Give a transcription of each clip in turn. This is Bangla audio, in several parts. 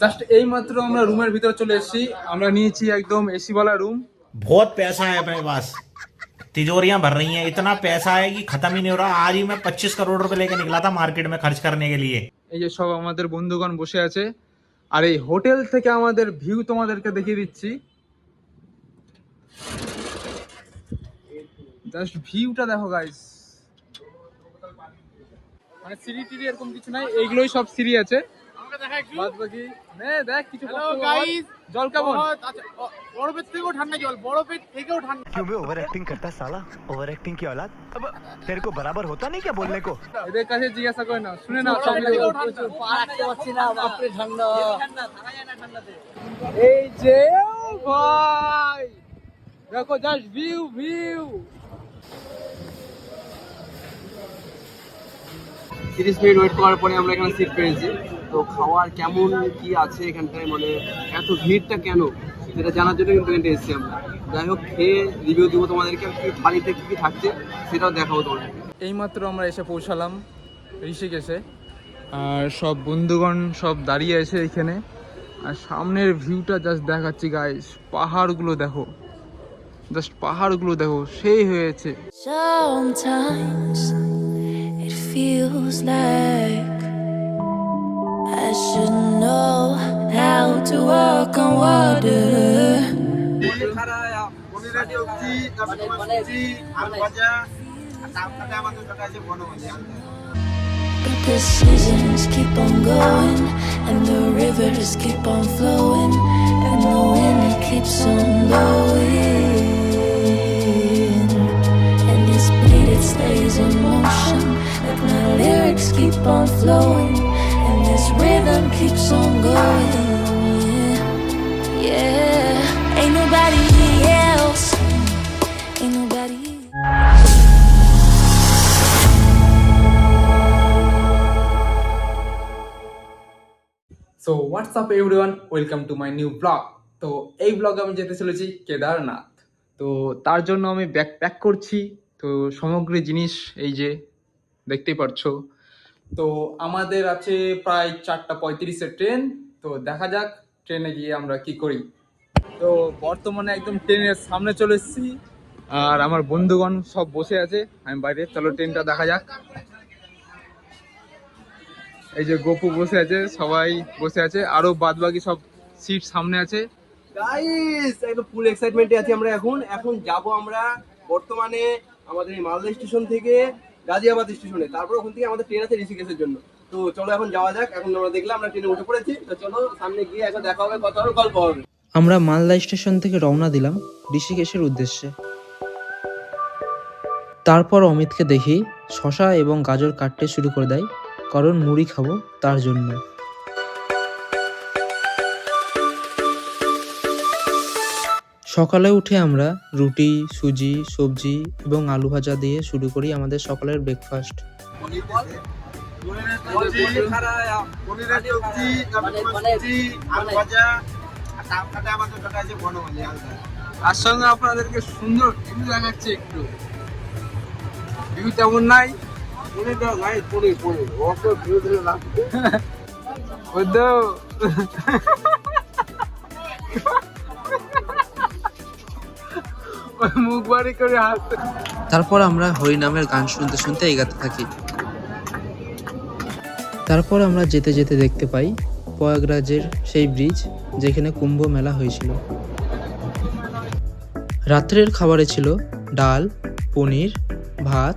জাস্ট এই মাত্র আমরা রুমের ভিতরে চলে এসেছি আমরা নিয়েছি একদম এসি वाला রুম बहुत पैसा है अपने पास तिजोरियां भर रही हैं इतना पैसा है कि खत्म ही नहीं हो रहा आज ही मैं पच्चीस करोड़ रुपए लेके निकला था मार्केट में खर्च करने के लिए এই যে সব আমাদের বন্ধুগণ বসে আছে আর এই হোটেল থেকে আমাদের ভিউ তোমাদেরকে দেখিয়ে দিচ্ছি জাস্ট ভিউটা দেখো গাইস মানে সিঁড়ি টিড়ি এরকম কিছু নাই এইগুলোই সব সিঁড়ি আছে বাদ বাকি নে দেখ কিছু হ্যালো বক্তব্য বল। গাইস জল কেমন আচ্ছা ও- বরফের থেকেও ঠান্ডা জল বরফের থেকেও ঠান্ডা क्यों बे ओवर एक्टिंग करता है साला ओवर एक्टिंग की औलाद अब तेरे को बराबर होता नहीं क्या बोलने को এদের কাছে জিজ্ঞাসা করে না শুনে না সব বরফের থেকেও ঠান্ডা এই যে ও ভাই দেখো জাস্ট ভিউ ভিউ তিরিশ মিনিট ওয়েট করার পরে আমরা এখানে সিট পেয়েছি তো খাওয়ার কেমন কি আছে এখানটায় মানে এত ভিড়টা কেন? সেটা জানার জন্য কিন্তু এখানে এসেছি আমরা। যাই হোক খেয়ে রিভিউ দিব তোমাদেরকে আর কি থালিতে কী কী থাকছে সেটাও দেখাবো তোমাদের। এইমাত্র আমরা এসে পৌঁছালাম ঋষিকেশে। আর সব বন্ধুগণ সব দাঁড়িয়ে আছে এখানে। আর সামনের ভিউটা জাস্ট দেখাচ্ছি গাইস পাহাড়গুলো দেখো। জাস্ট পাহাড়গুলো দেখো সেই হয়েছে। Sometimes it feels like should know how to walk on water. But the seasons keep on going, and the rivers keep on flowing, and the wind keeps on what's up everyone welcome to my new blog তো এই ব্লগে আমি যেতে চলেছি কেদারনাথ। তো তার জন্য আমি ব্যাগ প্যাক করছি। তো সমগ্র জিনিস এই যে দেখতেই পারছ। তো আমাদের আছে প্রায় চারটা পঁয়ত্রিশের ট্রেন। তো দেখা যাক ট্রেনে গিয়ে আমরা কি করি। তো বর্তমানে একদম ট্রেনের সামনে চলে এসেছি। আর আমার বন্ধুগণ সব বসে আছে। আমি বাইরে, চলো ট্রেনটা দেখা যাক। এই যে গোপু বসে আছে সবাই বসে আছে আরও বাদ বাকি সব সিট সামনে আছে। গাইস একদম ফুল এক্সাইটমেন্টে আছি আমরা এখন। এখন যাব আমরা বর্তমানে আমাদের এই মালদা স্টেশন থেকে গাজিয়াবাদ স্টেশনে। তারপর ওখান থেকে আমাদের ট্রেন আছে ঋষিকেশের জন্য। তো চলো এখন যাওয়া যাক। এখন আমরা দেখলাম আমরা ট্রেনে উঠে পড়েছি। তো চলো সামনে গিয়ে এখন দেখা হবে কথা হবে গল্প হবে। আমরা মালদা স্টেশন থেকে রওনা দিলাম ঋষিকেশের উদ্দেশ্যে। তারপর অমিতকে দেখি শশা এবং গাজর কাটতে শুরু করে দেয়। কারণ মুড়ি খাব তার জন্য। সকালে উঠে আমরা রুটি, সুজি, সবজি এবং আলু ভাজা দিয়ে শুরু করি আমাদের সকালের ব্রেকফাস্ট আপনাদেরকে সুন্দর একটু। তেমন নাই। তারপর আমরা হরিনামের গান শুনতে শুনতে এগাতে থাকি। তারপর আমরা যেতে যেতে দেখতে পাই প্রয়াগরাজের সেই ব্রিজ যেখানে কুম্ভ মেলা হয়েছিল। রাত্রের খাবারে ছিল ডাল, পনির, ভাত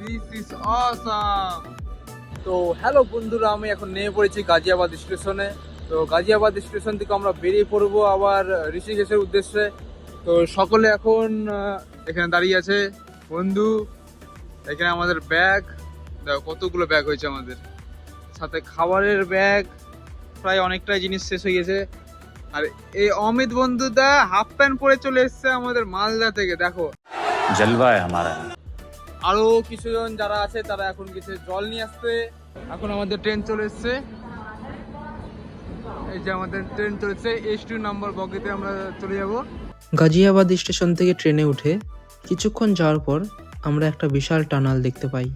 দিস ইজ অসাম তো হ্যালো বন্ধুরা আমি এখন নেমে পড়েছি গাজিয়াবাদ স্টেশনে তো গাজিয়াবাদ স্টেশন থেকে আমরা বেরিয়ে পড়ব আবার ঋষিকেশের উদ্দেশ্যে। তো সকলে এখন এখানে দাঁড়িয়ে আছে। বন্ধু এখানে আমাদের ব্যাগ দেখো কতগুলো ব্যাগ হয়েছে আমাদের। সাথে খাবারের ব্যাগ প্রায় অনেকটাই জিনিস শেষ হয়ে গেছে। আর এই অমিত বন্ধুটা হাফ প্যান্ট পরে চলে এসছে আমাদের মালদা থেকে দেখো। জলবায় আমার। আরও কিছুজন যারা আছে তারা এখন কিছু জল নিয়ে আসছে এখন আমাদের ট্রেন চলে এসছে। এই যে আমাদের ট্রেন চলেছে এস টু নাম্বার বগিতে আমরা চলে যাব। গাজিয়াবাদ স্টেশন থেকে ট্রেনে উঠে কিছুক্ষণ যাওয়ার পর আমরা একটা বিশাল টানাল দেখতে পাই।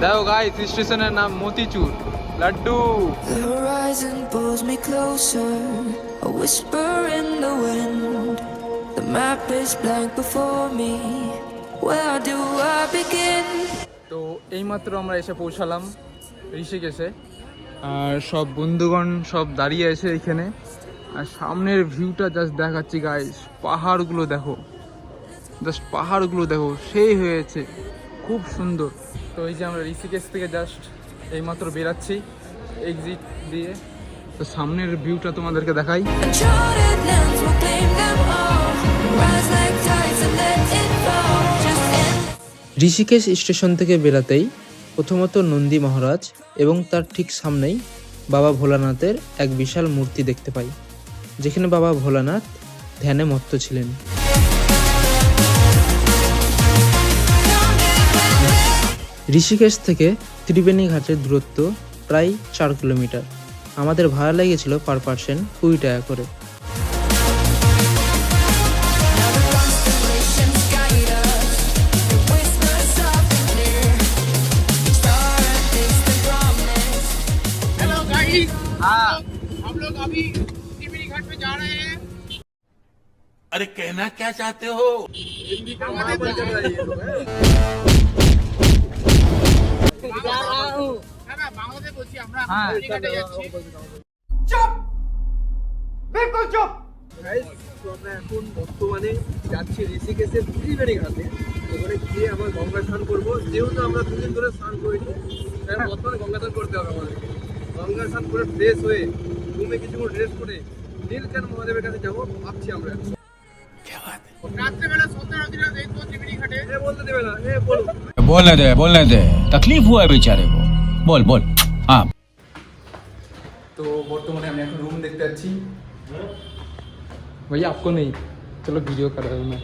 দেখো গাই স্টেশনের নাম motichoor. Laddu The horizon pulls me closer, a whisper in the wind. The map is blank before me. Where do I begin? তো এইমাত্র আমরা এসে পৌঁছালাম ঋষিকেশে। আর সব বন্ধুগণ সব দাঁড়িয়ে আছে এখানে। আর সামনের ভিউটা জাস্ট দেখাচ্ছি গাইস পাহাড়গুলো দেখো। জাস্ট পাহাড়গুলো দেখো। সেই হয়েছে। খুব সুন্দর। তো এই যে আমরা ঋষিকেশ থেকে জাস্ট এইমাত্র বেরাচ্ছি এক্সিট দিয়ে। তো সামনের ভিউটা তোমাদেরকে দেখাই। ঋষিকেশ স্টেশন থেকে বেরাতেই প্রথমত নন্দী মহারাজ এবং তার ঠিক সামনেই বাবা ভোলানাথের এক বিশাল মূর্তি দেখতে পাই যেখানে বাবা ভোলানাথ ধ্যানে মত্ত ছিলেন। ঋষিকেশ থেকে ত্রিবেণী ঘাটের দূরত্ব প্রায় চার কিলোমিটার আমাদের ভাড়া লেগেছিল পার পার্সেন্ট কুড়ি টাকা করে हेलो गाइस हाँ हम लोग अभी त्रिवेणी घाट पे जा रहे हैं अरे कहना क्या चाहते हो হ্যাঁ না বাংলাদেশ আমরা হ্যাঁ ত্রিবেণী ঘাটে এখন বর্তমানে যাচ্ছি ওখানে গিয়ে আমরা গঙ্গা স্নান করব। যেহেতু আমরা দুদিন ধরে স্নান করিনি তাই বর্তমানে গঙ্গা স্নান করতে হবে আমাদেরকে গঙ্গা স্নান করে ফ্রেশ হয়ে রুমে কিছুক্ষণ রেস্ট করে নীলকান্ত মহাদেবের কাছে যাব ভাবছি আমরা। बोलने दे बोलने दे तकलीफ हुआ है बेचारे को बोल बोल हाँ तो বর্তমানে আমি এখন রুম দেখতে যাচ্ছি भैया आपको नहीं चलो वीडियो कर रहा हूँ मैं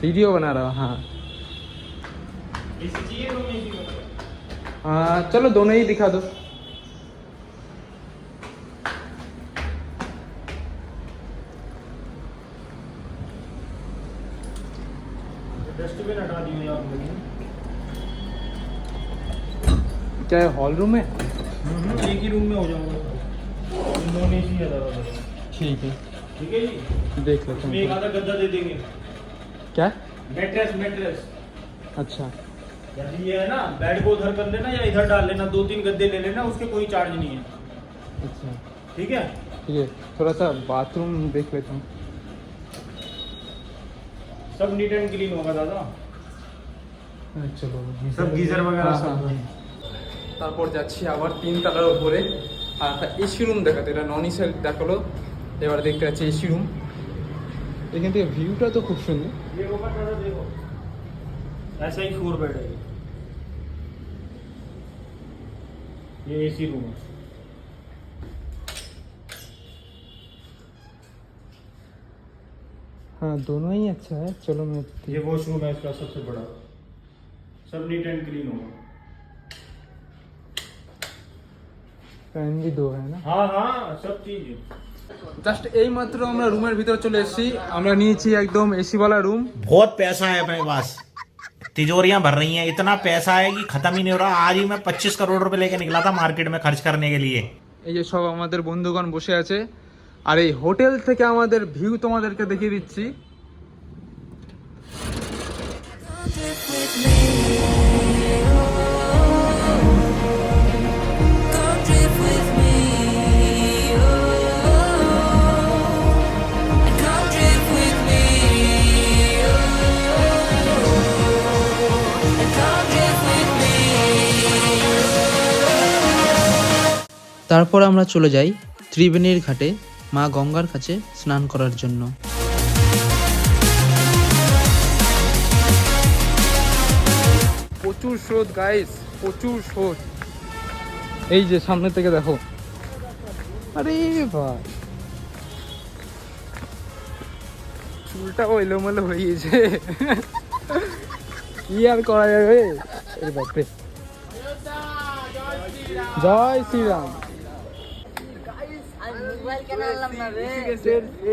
वीडियो बना रहा हूँ हाँ हाँ चलो दोनों ही दिखा दो क्या है हॉल रूम है? हम्म, एक ही रूम में हो ठीक है। ठीक है जी? देख लेते हैं। आधा गद्दा दे देंगे। क्या? मेट्रेस मेट्रेस अच्छा। ये है ना बेड को उधर कर लेना या इधर डाल लेना दो तीन गद्दे ले लेना उसके कोई चार्ज नहीं है। अच्छा। ठीक है? ठीक है थोड़ा सा बाथरूम देख लेता हूँ। सब नीट एंड क्लीन होगा दादा। अच्छा सब गीजर वगैरह हाँ, सब हाँ। তারপর যাচ্ছি আবার তিন তলার উপরে আর একটা এসি রুম দেখাতে এটা নন এসি দেখালো এবার দেখতে পাচ্ছি এসি রুম এখান থেকে ভিউটা তো খুব সুন্দর ये होगा दादा देखो ऐसा ही फोर बेड है ये। ये एसी रूम है हाँ दोनों ही अच्छा है चलो मैं ये वॉशरूम है इसका सबसे बड़ा सब नीट एंड क्लीन होगा फैन भी दो है ना हाँ हाँ सब चीज জাস্ট এই মাত্র আমরা রুমের ভিতরে চলে এসেছি আমরা নিয়েছি একদম এসিওয়ালা রুম बहुत पैसा है अपने पास तिजोरियां भर रही हैं इतना पैसा है कि खत्म ही नहीं हो रहा आज ही मैं पच्चीस करोड़ रुपए लेके निकला था मार्केट में खर्च करने के लिए এই যে সব আমাদের বন্ধুগণ বসে আছে আর এই হোটেল থেকে আমাদের ভিউ তোমাদেরকে দেখিয়ে দিচ্ছি তারপর আমরা চলে যাই ত্রিবেণীর ঘাটে মা গঙ্গার কাছে স্নান করার জন্য। প্রচুর স্রোত গাইস প্রচুর স্রোত। এই যে সামনে থেকে দেখো। আরে ভাই চুলটাও এলোমেলো হয়ে গেছে কি আর করা যাবে? এর বাপরে। জয় শ্রীরাম।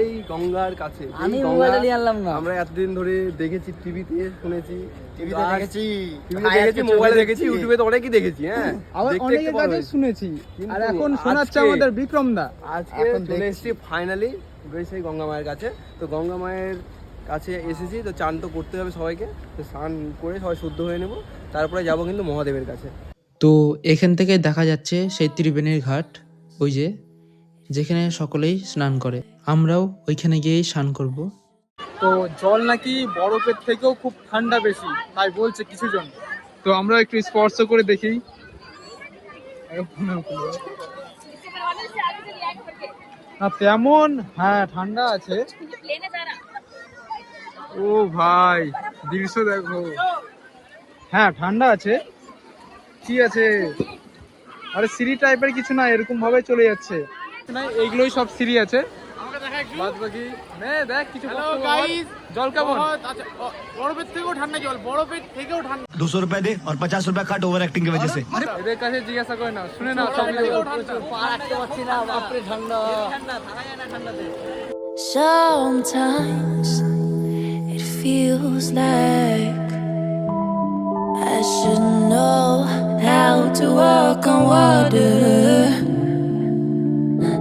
এই গঙ্গার কাছে আমি গঙ্গা নিয়ে আনলাম না। আমরা এতদিন ধরে দেখেছি টিভিতে শুনেছি। টিভিতে দেখেছি। টিভিতে দেখেছি মোবাইলে দেখেছি। ইউটিউবে তো অনেকই দেখেছি হ্যাঁ। আবার অনেকের কাছে শুনেছি। আর এখন শোনাচ্ছে আমাদের বিক্রম দা। আজকে চলে এসেছি ফাইনালি সেই গঙ্গা মায়ের কাছে। তো গঙ্গা মায়ের কাছে এসেছি তো চান তো করতে হবে সবাইকে। তো স্নান করে সবাই শুদ্ধ হয়ে নেব তারপরে যাব কিন্তু মহাদেবের কাছে। তো এখান থেকে দেখা যাচ্ছে সেই ত্রিবেণীর ঘাট ওই যে যেখানে সকলেই স্নান করে। আমরাও ওইখানে গিয়েই স্নান করব। তো জল নাকি বরফের থেকেও খুব ঠান্ডা বেশি, তাই বলছে কিছু জন। তো আমরা একটু স্পর্শ করে দেখি। না, তেমন হ্যাঁ ঠান্ডা আছে। ও ভাই, দৃশ্য দেখো। হ্যাঁ ঠান্ডা আছে। কি আছে? আরে সিঁড়ি টাইপের কিছু না এরকম ভাবে চলে যাচ্ছে। না এইগুলোই সব সিরি আছে। ঠান্ডা জল বরফের থেকেও ঠান্ডা। দুশো রুপিয়া দে আর পঞ্চাশ রুপিয়া কাট ওভার অ্যাক্টিং কে বজে সে এদের কাছে জিজ্ঞাসা করে না শুনে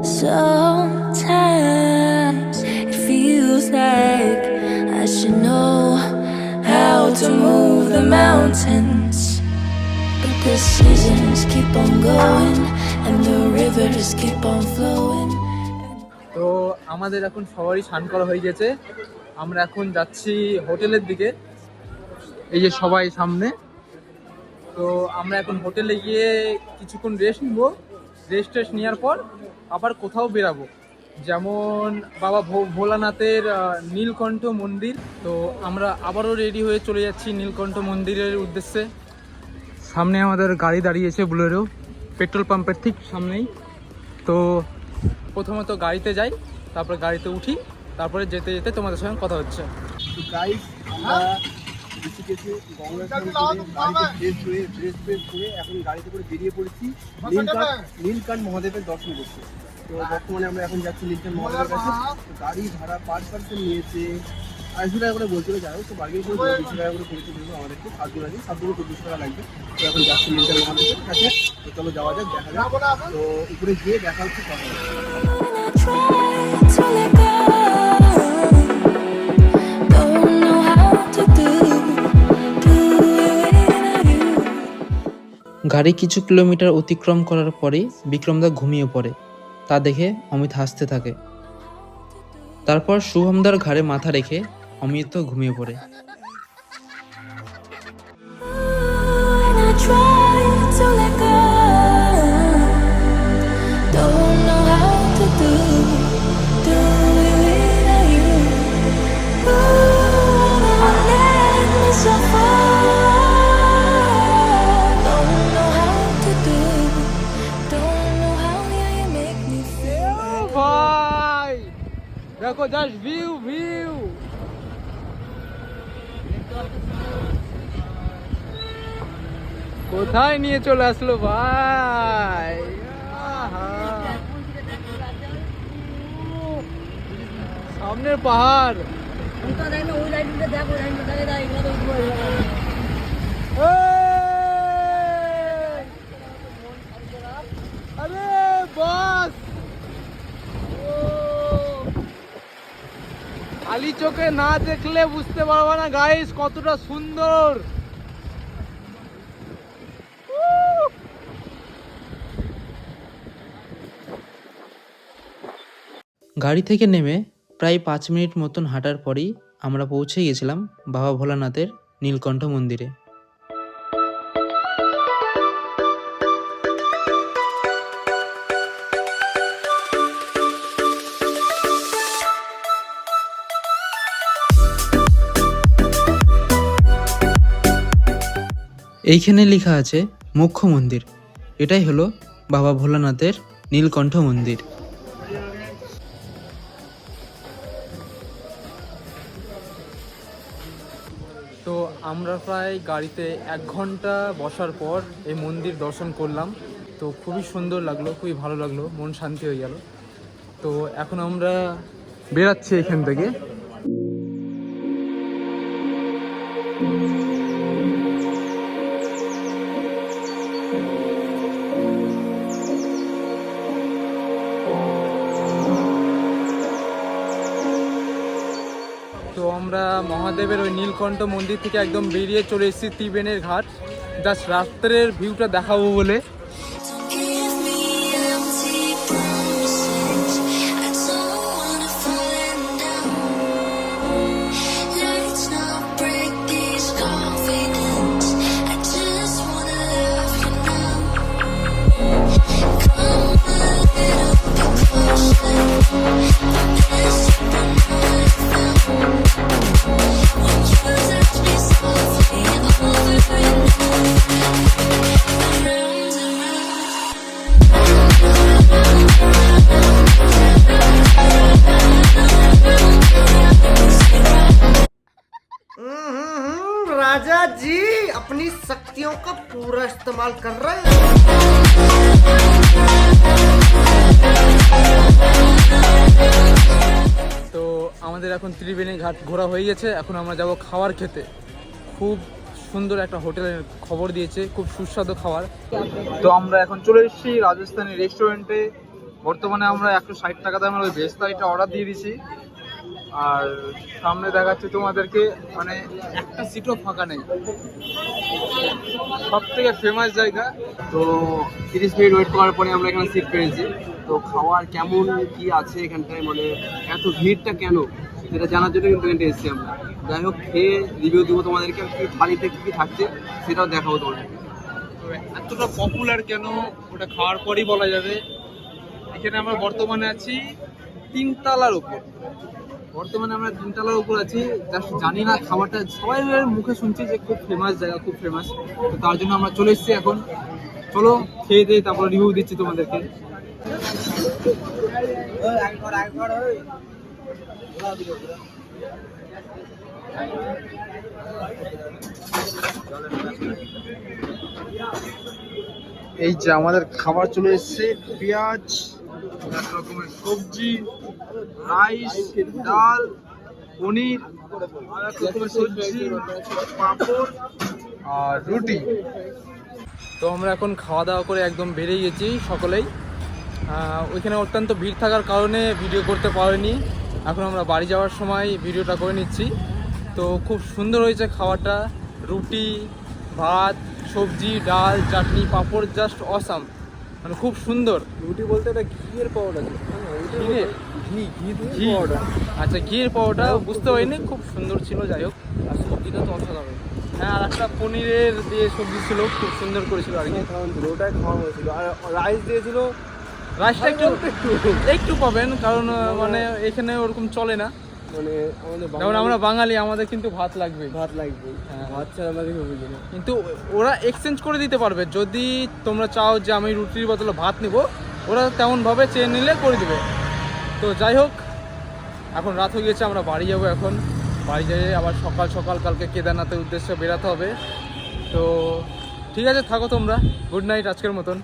Sometimes it feels like I should know how to move the mountains. But the seasons keep on going and the rivers keep on flowing. তো আমাদের এখন সবারই স্নান করা হয়ে গেছে আমরা এখন যাচ্ছি হোটেলের দিকে এই যে সবাই সামনে তো আমরা এখন হোটেলে গিয়ে কিছুক্ষণ রেস্ট নিব রেস্ট টেস্ট নেওয়ার পর আবার কোথাও বেরাবো। যেমন বাবা ভোলানাথের নীলকণ্ঠ মন্দির। তো আমরা আবারও রেডি হয়ে চলে যাচ্ছি নীলকণ্ঠ মন্দিরের উদ্দেশ্যে। সামনে আমাদের গাড়ি দাঁড়িয়েছে বুলেরো। পেট্রোল পাম্পের ঠিক সামনেই। তো প্রথমত গাড়িতে যাই, তারপরে গাড়িতে উঠি, তারপরে যেতে যেতে তোমাদের সঙ্গে কথা হচ্ছে। আমরা ঋষিকেশে গাড়িতে ফ্রেশ হয়ে ফ্রেশ ফ্রেশ করে এখন গাড়িতে করে বেরিয়ে পড়েছি। নীলকান্ত নীলকান্ত মহাদেবের দর্শন করতে। তো বর্তমানে আমরা এখন যাচ্ছি নীলকান্ত মহাদেবের কাছে। গাড়ি ভাড়া পার পার্সেন্ট নিয়েছে। আড়াইশো টাকা করে বলছিল যাই হোক তো বার্গেন করে দুশো টাকা করে করেছে দেবো আমাদেরকে সাত দিন আগে সাত টাকা লাগবে। তো এখন যাচ্ছি নীলকান্ত মহাদেবের কাছে। তো চলো যাওয়া যাক দেখা যাক। তো উপরে গিয়ে দেখা হচ্ছে কথা গাড়ি কিছু কিলোমিটার অতিক্রম করার পরেই বিক্রমদা ঘুমিয়ে পড়ে। তা দেখে অমিত হাসতে থাকে। তারপর শুভমদার ঘাড়ে মাথা রেখে অমিত ঘুমিয়ে পড়ে। দেখো জাস্ট ভিউ ভিউ কোথায় নিয়ে চলে আসলো ভাই? সামনের পাহাড়! আরে বাস! খালি চোখে না দেখলে বুঝতে পারব না গাইস কতটা সুন্দর। গাড়ি থেকে নেমে প্রায় পাঁচ মিনিট মতন হাঁটার পরেই আমরা পৌঁছে গেছিলাম বাবা ভোলানাথের নীলকণ্ঠ মন্দিরে। এইখানে লেখা আছে মুখ্য মন্দির। এটাই হলো বাবা ভোলানাথের নীলকণ্ঠ মন্দির। তো আমরা প্রায় গাড়িতে এক ঘণ্টা বসার পর এই মন্দির দর্শন করলাম। তো খুবই সুন্দর লাগল, খুবই ভালো লাগল, মন শান্তি হয়ে গেল। তো এখন আমরা বেরাচ্ছি এখান থেকে। আমরা মহাদেবের ওই নীলকণ্ঠ মন্দির থেকে একদম বেরিয়ে চলে এসেছি ত্রিবেণের ঘাট। জাস্ট রাত্রের ভিউটা দেখাবো বলে। शक्तियों का पूरा इस्तेमाल कर रहे हैं তো আমাদের এখন ত্রিবেণী ঘাট ঘোরা হয়ে গেছে এখন আমরা যাব খাবার খেতে খুব সুন্দর একটা হোটেলের খবর দিয়েছে খুব সুস্বাদু খাবার তো আমরা এখন চলে এসেছি রাজস্থানি রেস্টুরেন্টে বর্তমানে আমরা একশো ষাট টাকা দামের ওই ভেজ থালিটা অর্ডার দিয়ে দিয়েছি আর সামনে দেখাচ্ছে তোমাদেরকে মানে একটা সিটও ফাঁকা নেই। সব থেকে ফেমাস জায়গা। তো তিরিশ মিনিট ওয়েট করার পরে আমরা এখানে সিট পেয়েছি। তো খাওয়ার কেমন, কি আছে এখানটায় মানে এত ভিড়টা কেন? সেটা জানার জন্য কিন্তু এখানটা এসেছি আমরা। যাই হোক, খেয়ে রিভিউ দিব তোমাদেরকে, আর কি থালিতে কী কী থাকছে সেটাও দেখাবো তোমাদেরকে তো এতটা পপুলার কেন? ওটা খাওয়ার পরই বলা যাবে। এখানে আমরা বর্তমানে আছি তিনতলার উপর। বর্তমানে আমরা তিনতলার উপর আছি। জাস্ট জানি না খাবারটা। সবাই মুখে শুনছি যে খুব ফেমাস জায়গা খুব ফেমাস তো তার জন্য আমরা চলে এসেছি এখন। চলো খেয়ে দিয়ে তারপর রিভিউ দিচ্ছি তোমাদেরকে। এই যে আমাদের খাবার চলে এসেছে পেঁয়াজ এক রকমের সবজি। রাইস ডাল পনির রকমের সবজি পাঁপড় আর রুটি। তো আমরা এখন খাওয়া দাওয়া করে একদম বেরিয়ে গেছি সকলেই। ওইখানে অত্যন্ত ভিড় থাকার কারণে ভিডিও করতে পারিনি। এখন আমরা বাড়ি যাওয়ার সময় ভিডিওটা করে নিচ্ছি। তো খুব সুন্দর হয়েছে খাওয়াটা। রুটি ভাত সবজি ডাল চাটনি পাঁপড় জাস্ট অসাম। মানে খুব সুন্দর। রুটি বলতে এটা ঘিয়ের পাউডার ঘিয়ের? ঘি ঘি ঘি। আচ্ছা ঘির পাউডার বুঝতে পারিনি খুব সুন্দর ছিল যাই হোক। আর সবজিটা তো অসাধারণ। হ্যাঁ আর একটা পনিরের দিয়ে সবজি ছিল খুব সুন্দর করেছিল আর কি। ওটাই খাওয়া হয়েছিল। আর রাইস দিয়েছিল? রাইসটা একটু একটু পাবেন কারণ মানে এখানে ওরকম চলে না। মানে যেমন আমরা বাঙালি আমাদের কিন্তু ভাত লাগবে। ভাত লাগবে। হ্যাঁ। ভাত ছাড়া আমাদের হবে না। কিন্তু ওরা এক্সচেঞ্জ করে দিতে পারবে। যদি তোমরা চাও যে আমি রুটির বদলে ভাত নিব ওরা তেমনভাবে চেয়ে নিলে করে দিবে। তো যাই হোক, এখন রাত হয়ে গেছে, আমরা বাড়ি যাব এখন। বাড়ি যেয়ে আবার সকাল সকাল কালকে কেদারনাথের উদ্দেশ্যে বেরাতে হবে। তো ঠিক আছে, থাকো তোমরা। গুড নাইট আজকের মতন।